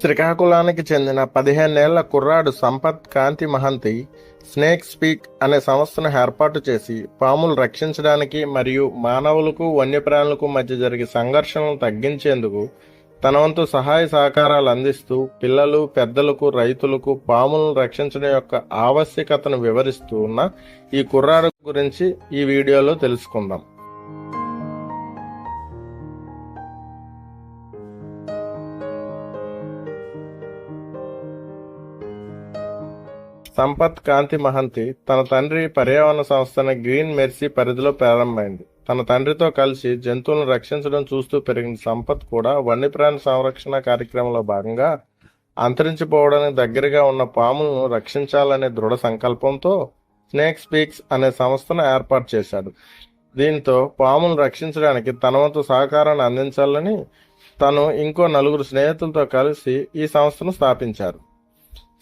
శ్రీకాకుళానికి చెందిన పదిహేనేళ్ళ కుర్రాడు సంపత్ కాంతి మహంతి స్నేక్ స్పీక్ అనే సంస్థను ఏర్పాటు చేసి పాములు రక్షించడానికి మరియు మానవులకు వన్యప్రాణులకు మధ్య జరిగే సంఘర్షణలు తగ్గించేందుకు తన వంతు సహాయ సహకారాలు అందిస్తూ పిల్లలు పెద్దలకు రైతులకు పాములను రక్షించడం యొక్క ఆవశ్యకతను వివరిస్తూ ఉన్న ఈ కుర్రాడు గురించి ఈ వీడియోలో తెలుసుకుందాం. సంపత్ కాంతి మహంతి తన తండ్రి పర్యావరణ సంస్థన గ్రీన్ మెర్సీ పరిధిలో ప్రారంభమైంది. తన తండ్రితో కలిసి జంతువులను రక్షించడం చూస్తూ పెరిగిన సంపత్ కూడా వన్యప్రాణి సంరక్షణ కార్యక్రమంలో భాగంగా అంతరించిపోవడానికి దగ్గరగా ఉన్న పాములను రక్షించాలనే దృఢ సంకల్పంతో స్నేక్ స్పీక్స్ అనే సంస్థను ఏర్పాటు చేశాడు. దీంతో పాములను రక్షించడానికి తన వంతు సహకారాన్ని అందించాలని తను ఇంకో నలుగురు స్నేహితులతో కలిసి ఈ సంస్థను స్థాపించారు.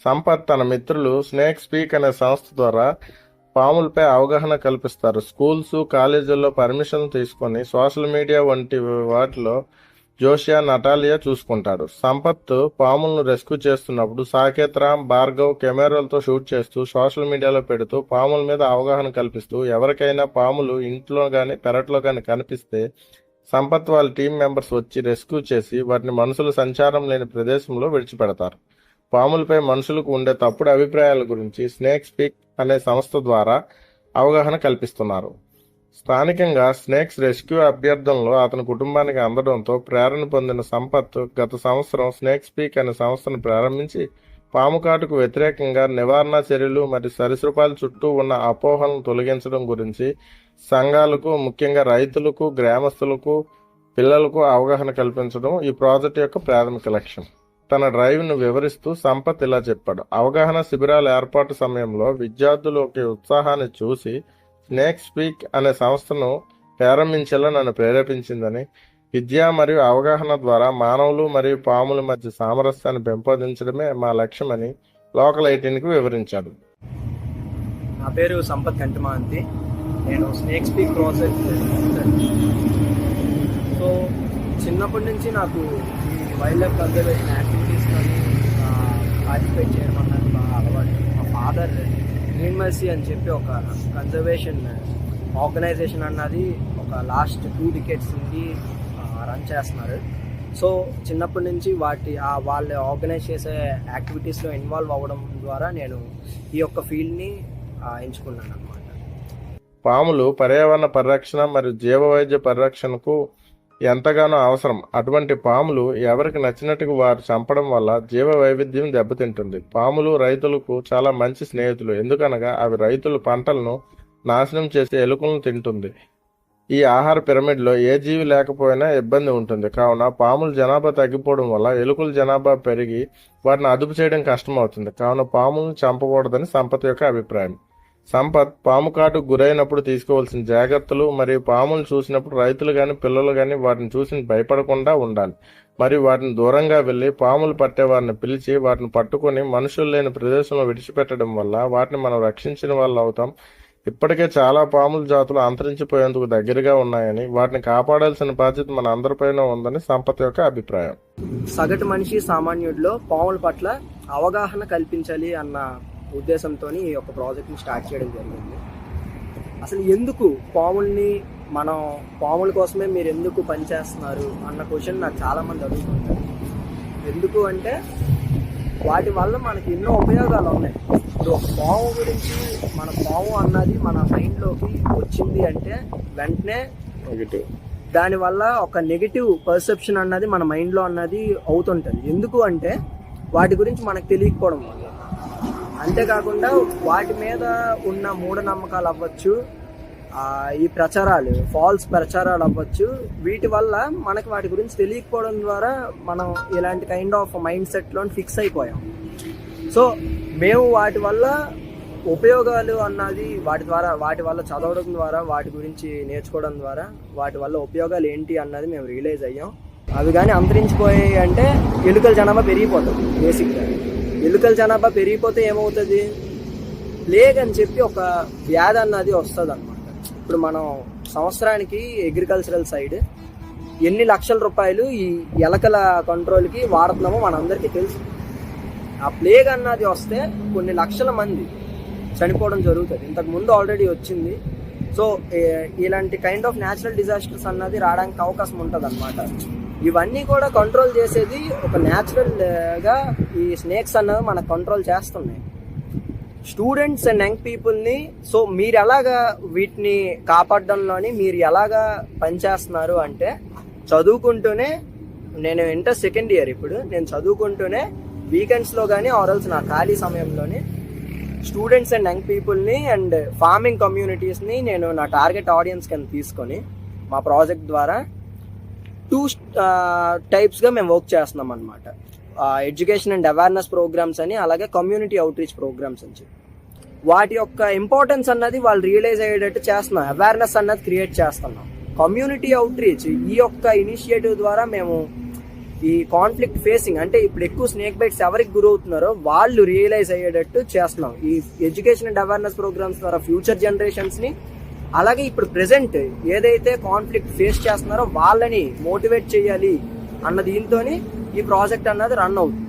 సంపత్ తన మిత్రులు స్నేక్ స్పీక్ అనే సంస్థ ద్వారా పాములపై అవగాహన కల్పిస్తారు. స్కూల్స్ కాలేజీల్లో పర్మిషన్ తీసుకొని సోషల్ మీడియా వంటి వాటిలో జోషియా నటాలియా చూసుకుంటాడు. సంపత్ పాములను రెస్క్యూ చేస్తున్నప్పుడు సాకేత్ రామ్ భార్గవ్ కెమెరాలతో షూట్ చేస్తూ సోషల్ మీడియాలో పెడుతూ పాముల మీద అవగాహన కల్పిస్తూ ఎవరికైనా పాములు ఇంట్లో కానీ పెరట్లో కానీ కనిపిస్తే సంపత్ వాళ్ళ టీం మెంబర్స్ వచ్చి రెస్క్యూ చేసి వాటిని మనుషుల సంచారం లేని ప్రదేశంలో విడిచిపెడతారు. పాములపై మనుషులకు ఉండే తప్పుడు అభిప్రాయాల గురించి స్నేక్ స్పీక్ అనే సంస్థ ద్వారా అవగాహన కల్పిస్తున్నారు. స్థానికంగా స్నేక్స్ రెస్క్యూ అభ్యర్థనలో అతని కుటుంబానికి అందడంతో ప్రేరణ పొందిన సంపత్ గత సంవత్సరం స్నేక్ స్పీక్ అనే సంస్థను ప్రారంభించి పాము కాటుకు వ్యతిరేకంగా నివారణ చర్యలు మరియు సరిసృపాల చుట్టూ ఉన్న అపోహలను తొలగించడం గురించి సంఘాలకు ముఖ్యంగా రైతులకు గ్రామస్తులకు పిల్లలకు అవగాహన కల్పించడం ఈ ప్రాజెక్ట్ యొక్క ప్రాథమిక లక్ష్యం. తన డ్రైవ్ను వివరిస్తూ సంపత్ ఇలా చెప్పాడు. అవగాహన శిబిరాల ఏర్పాటు సమయంలో విద్యార్థులకి ఉత్సాహాన్ని చూసి స్నేక్ స్పీక్ అనే సంస్థను ప్రారంభించేలా నన్ను ప్రేరేపించిందని విద్య మరియు అవగాహన ద్వారా మానవులు మరియు పాముల మధ్య సామరస్యాన్ని పెంపొందించడమే మా లక్ష్యమని లోకల్ ఎయిటీన్కి వివరించాడు. నా పేరు సంపత్ కంటిమాంతి. నేను స్నేక్ స్పీక్ ప్రాసెస్ సో చిన్నప్పటి నుంచి నాకు ఈ వైల్డ్ లైఫ్ కన్జర్వేషన్ యాక్టివిటీస్ కానీ పార్టిసిపేట్ చేయడం అన్నది బాగా అలవాటు. మా ఫాదర్ గ్రీన్ మర్సీ అని చెప్పి ఒక కన్జర్వేషన్ ఆర్గనైజేషన్ అన్నది ఒక లాస్ట్ టూ డికెట్స్ నుండి రన్ చేస్తున్నారు. సో చిన్నప్పటి నుంచి వాటి ఆ వాళ్ళు ఆర్గనైజ్ చేసే యాక్టివిటీస్లో ఇన్వాల్వ్ అవ్వడం ద్వారా నేను ఈ యొక్క ఫీల్డ్ని ఎంచుకున్నాను అనమాట పాములు పర్యావరణ పరిరక్షణ మరియు జీవ వైద్య పరిరక్షణకు ఎంతగానో అవసరం. అటువంటి పాములు ఎవరికి నచ్చినట్టుగా వారు చంపడం వల్ల జీవ వైవిధ్యం దెబ్బతింటుంది. పాములు రైతులకు చాలా మంచి స్నేహితులు. ఎందుకనగా అవి రైతుల పంటలను నాశనం చేసే ఎలుకలను తింటుంది. ఈ ఆహార పిరమిడ్లో ఏ జీవి లేకపోయినా ఇబ్బంది ఉంటుంది. కావున పాముల జనాభా తగ్గిపోవడం వల్ల ఎలుకల జనాభా పెరిగి వాటిని అదుపు చేయడం కష్టమవుతుంది. కావున పాములను చంపకూడదని సంపత యొక్క అభిప్రాయం. సంపత్ పాము కాటు గురైనప్పుడు తీసుకోవాల్సిన జాగ్రత్తలు మరియు పాములు చూసినప్పుడు రైతులు కానీ పిల్లలు కానీ వాటిని చూసి భయపడకుండా ఉండాలి. మరియు వాటిని దూరంగా వెళ్ళి పాములు పట్టే వారిని పిలిచి వాటిని పట్టుకొని మనుషులు లేని ప్రదేశంలో విడిచిపెట్టడం వల్ల వాటిని మనం రక్షించిన వాళ్ళు అవుతాం. ఇప్పటికే చాలా పాముల జాతులు అంతరించిపోయేందుకు దగ్గరగా ఉన్నాయని వాటిని కాపాడాల్సిన బాధ్యత మన అందరిపైన ఉందని సంపత్ యొక్క అభిప్రాయం. సగటు మనిషి సామాన్యుడిలో పాముల పట్ల అవగాహన కల్పించాలి అన్న ఉద్దేశంతో ఈ యొక్క ప్రాజెక్ట్ని స్టార్ట్ చేయడం జరిగింది. అసలు ఎందుకు పాముల్ని మనం పాముల కోసమే మీరు ఎందుకు పనిచేస్తున్నారు అన్న క్వశ్చన్ నాకు చాలామంది అడుగుతుంటారు. ఎందుకు అంటే వాటి వల్ల మనకి ఎన్నో ఉపయోగాలు ఉన్నాయి. ఇప్పుడు ఒక పాము గురించి మన పాము అన్నది మన మైండ్లోకి వచ్చింది అంటే వెంటనే దానివల్ల ఒక నెగిటివ్ పర్సెప్షన్ అన్నది మన మైండ్లో అన్నది అవుతుంటుంది. ఎందుకు అంటే వాటి గురించి మనకు తెలియకపోవడం వల్ల. అంతేకాకుండా వాటి మీద ఉన్న మూఢనమ్మకాలు అవ్వచ్చు ఈ ప్రచారాలు ఫాల్స్ ప్రచారాలు అవ్వచ్చు. వీటి వల్ల మనకి వాటి గురించి తెలియకపోవడం ద్వారా మనం ఇలాంటి కైండ్ ఆఫ్ మైండ్ సెట్లో ఫిక్స్ అయిపోయాం. సో మేము వాటి వల్ల ఉపయోగాలు అన్నది వాటి ద్వారా వాటి వల్ల చదవడం ద్వారా వాటి గురించి నేర్చుకోవడం ద్వారా వాటి వల్ల ఉపయోగాలు ఏంటి అన్నది మేము రియలైజ్ అయ్యాం. అవి కానీ అంతరించిపోయాయి అంటే ఎలుకల జనాభా పెరిగిపోతుంది బేసిక్గా ఎలుకల జనాభా పెరిగిపోతే ఏమవుతుంది? ప్లేగ్ అని చెప్పి ఒక వ్యాధి అన్నది వస్తుంది అనమాట ఇప్పుడు మనం సంవత్సరానికి అగ్రికల్చరల్ సైడ్ ఎన్ని లక్షల రూపాయలు ఈ ఎలకల కంట్రోల్కి వాడుతున్నామో మనందరికీ తెలుసు. ఆ ప్లేగ్ అన్నది వస్తే కొన్ని లక్షల మంది చనిపోవడం జరుగుతుంది. ఇంతకు ముందు ఆల్రెడీ వచ్చింది. సో ఇలాంటి కైండ్ ఆఫ్ న్యాచురల్ డిజాస్టర్స్ అన్నది రావడానికి అవకాశం ఉంటుంది ఇవన్నీ కూడా కంట్రోల్ చేసేది ఒక న్యాచురల్గా ఈ స్నేక్స్ అన్నది మనకు కంట్రోల్ చేస్తున్నాయి. స్టూడెంట్స్ అండ్ యంగ్ పీపుల్ని సో మీరు ఎలాగా వీటిని కాపాడడంలోని మీరు ఎలాగా పనిచేస్తున్నారు అంటే చదువుకుంటూనే నేను ఇంటర్ సెకండ్ ఇయర్ ఇప్పుడు నేను చదువుకుంటూనే వీకెండ్స్లో కానీ ఆరల్స్ నా ఖాళీ సమయంలోనే స్టూడెంట్స్ అండ్ యంగ్ పీపుల్ని అండ్ ఫార్మింగ్ కమ్యూనిటీస్ని నేను నా టార్గెట్ ఆడియన్స్ కింద తీసుకొని మా ప్రాజెక్ట్ ద్వారా టూ టైప్స్గా మేము వర్క్ చేస్తున్నాం అనమాట ఎడ్యుకేషన్ అండ్ అవేర్నెస్ ప్రోగ్రామ్స్ అని అలాగే కమ్యూనిటీ అవుట్రీచ్ ప్రోగ్రామ్స్ అని చెప్పి. వాటి యొక్క ఇంపార్టెన్స్ అన్నది వాళ్ళు రియలైజ్ అయ్యేటట్టు చేస్తున్నాం. అవేర్నెస్ అన్నది క్రియేట్ చేస్తున్నాం. కమ్యూనిటీ అవుట్రీచ్ ఈ యొక్క ఇనిషియేటివ్ ద్వారా మేము ఈ కాన్ఫ్లిక్ట్ ఫేసింగ్ అంటే ఇప్పుడు ఎక్కువ స్నేక్ బైట్స్ ఎవరికి గురవుతున్నారో వాళ్ళు రియలైజ్ అయ్యేటట్టు చేస్తున్నాం. ఈ ఎడ్యుకేషన్ అండ్ అవేర్నెస్ ప్రోగ్రామ్స్ ద్వారా ఫ్యూచర్ జనరేషన్స్ని అలాగే ఇప్పుడు ప్రెసెంట్ ఏదైతే కాన్ఫ్లిక్ట్ ఫేస్ చేస్తున్నారో వాళ్ళని మోటివేట్ చేయాలి అన్న దీంతోని ఈ ప్రాజెక్ట్ అన్నది రన్ అవుతుంది.